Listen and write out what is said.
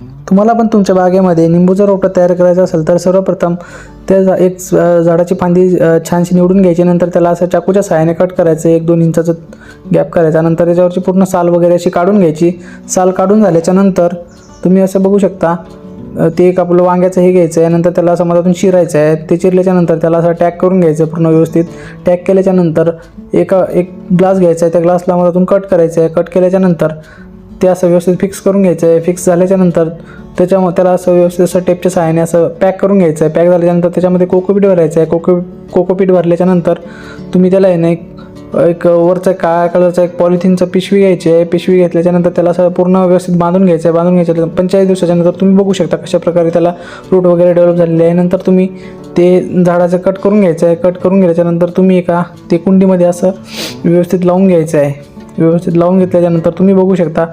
तुम्हाला पण तुमच्या बागेमध्ये निंबूचं रोपटं तयार करायचं असेल तर सर्वप्रथम त्या झा एक झाडाची फांदी छानशी निवडून घ्यायची. नंतर त्याला असं चाकूच्या सहाय्याने कट करायचं एक दोन इंचाचं गॅप करायचा. नंतर त्याच्यावरची पूर्ण साल वगैरे अशी काढून घ्यायची. साल काढून झाल्याच्यानंतर तुम्ही असं बघू शकता ते एक आपलं वांग्याचं हे घ्यायचं आहे. नंतर त्याला असं मधातून चिरायचं आहे. ते चिरल्याच्यानंतर त्याला असं टॅग करून घ्यायचं आहे पूर्ण व्यवस्थित. टॅग केल्याच्यानंतर एका एक ग्लास घ्यायचा आहे. त्या ग्लासला मधातून कट करायचं आहे. कट केल्याच्यानंतर ते असं व्यवस्थित फिक्स करून घ्यायचं आहे फिक्स झाल्याच्यानंतर त्याच्यामुळे त्याला असं व्यवस्थित असं टेपच्या सहाय्याने असं पॅक करून घ्यायचं आहे पॅक झाल्याच्यानंतर त्याच्यामध्ये कोकोपीट भरायचं आहे कोको कोकोपीट भरल्याच्यानंतर तुम्ही त्याला आहे ना एक एक वरचा काळ्या कलरचा एक पॉलिथिनचं पिशवी घ्यायची आहे. पिशवी घेतल्याच्यानंतर त्याला असं पूर्ण व्यवस्थित बांधून घ्यायचं आहे बांधून घ्यायचं पंचेचाळीस दिवसाच्या नंतर तुम्ही बघू शकता कशा प्रकारे त्याला रूट वगैरे डेव्हलप झालेले आहे. नंतर तुम्ही ते झाडाचं कट करून घ्यायचं आहे कट करून घेतल्याच्यानंतर तुम्ही एका ते कुंडीमध्ये असं व्यवस्थित लावून घ्यायचं आहे व्यवस्थित लावून घेतल्याच्यानंतर तुम्ही बघू शकता.